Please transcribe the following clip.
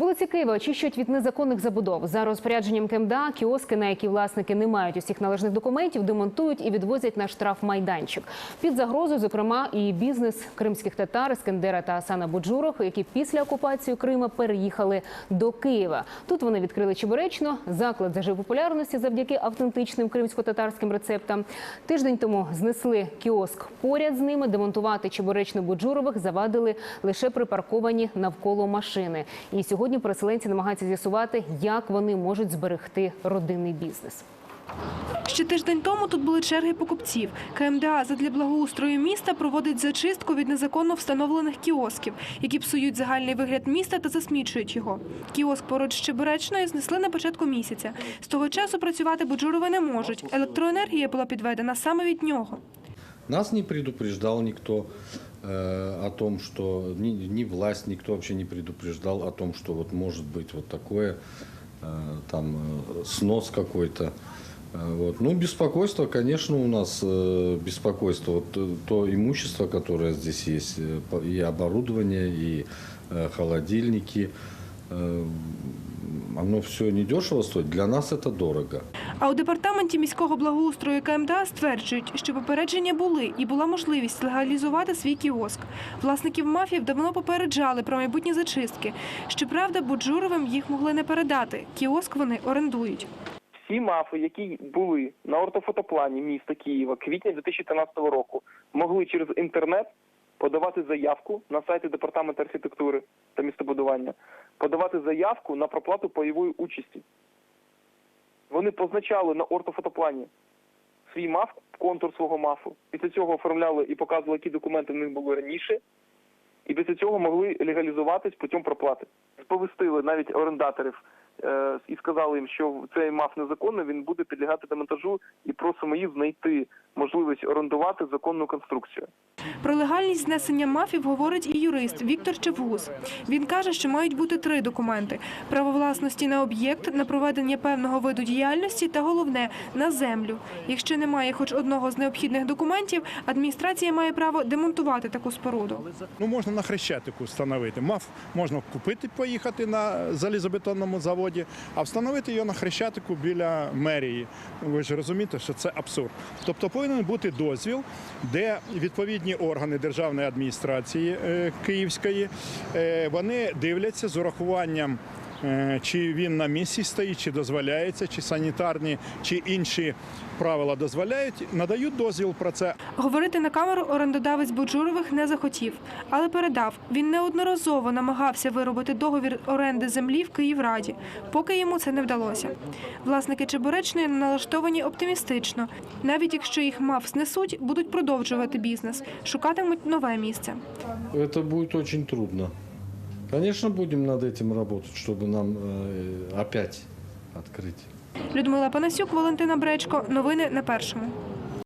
Вулиці Києва очищують від незаконних забудов. За розпорядженням КМДА кіоски, на які власники не мають усіх належних документів, демонтують і відвозять на штрафмайданчик. Під загрозою, зокрема, і бізнес кримських татар Іскендера та Асана Буджуров, які після окупації Крима переїхали до Києва. Тут вони відкрили чебуречно. Заклад зажив популярності завдяки автентичним кримсько-татарським рецептам. Тиждень тому знесли кіоск поряд з ними. Демонтувати чебуречно Буджурових завадили лише припарковані навколо машини. І сьогодні переселенці намагаються з'ясувати, як вони можуть зберегти родинний бізнес. Ще тиждень тому тут були черги покупців. КМДА задля благоустрою міста проводить зачистку від незаконно встановлених кіосків, які псують загальний вигляд міста та засмічують його. Кіоск поруч з Чебуречною знесли на початку місяця. З того часу працювати Буджурови не можуть. Електроенергія була підведена саме від нього. Нас не предупреждал никто э, о том, что ни, ни власть, никто вообще не предупреждал о том, что вот может быть вот такое, э, там э, снос какой-то. Э, Вот. Ну, беспокойство, конечно, у нас э, беспокойство. Вот э, то имущество, которое здесь есть, э, и оборудование, и э, холодильники, э, оно все недешево стоит. Для нас это дорого. А у департаменті міського благоустрою КМДА стверджують, що попередження були і була можливість легалізувати свій кіоск. Власників мафів давно попереджали про майбутні зачистки. Щоправда, Буджуровим їх могли не передати. Кіоск вони орендують. Всі мафи, які були на ортофотоплані міста Києва квітня 2013 року, могли через інтернет подавати заявку на сайті департаменту архітектури та містобудування, подавати заявку на проплату пайової участі. Вони позначали на ортофотоплані свій маф, контур свого мафу. Після цього оформляли і показували, які документи в них були раніше. І після цього могли легалізуватись путем проплати. Сповістили навіть орендаторів е, і сказали їм, що цей МАФ незаконний, він буде підлягати демонтажу і просимо їх знайти можливість орендувати законну конструкцію. Про легальність знесення мафів говорить і юрист Віктор Чевгус. Він каже, що мають бути три документи: право власності на об'єкт, на проведення певного виду діяльності та головне на землю. Якщо немає хоч одного з необхідних документів, адміністрація має право демонтувати таку споруду. Ну, можна на хрещатику встановити. Мав можна купити, поїхати на залізобетонному заводі, а встановити його на хрещатику біля мерії. Ви ж розумієте, що це абсурд. Тобто повинен бути дозвіл, де відповідні органи державної адміністрації е, Київської е, вони дивляться з урахуванням. Е, Чи він на місці стоїть, чи дозволяється, чи санітарні, чи інші правила дозволяють, надають дозвіл про це. Говорити на камеру орендодавець Буджурових не захотів, але передав. Він неодноразово намагався виробити договір оренди землі в Київраді, поки йому це не вдалося. Власники Чебуречної налаштовані оптимістично. Навіть якщо їх мав знесуть, будуть продовжувати бізнес, шукатимуть нове місце. Это будет очень трудно. Конечно, будем над этим работать, чтобы нам э, опять открыть. Людмила Панасюк, Валентина Бречко. Новини на першому.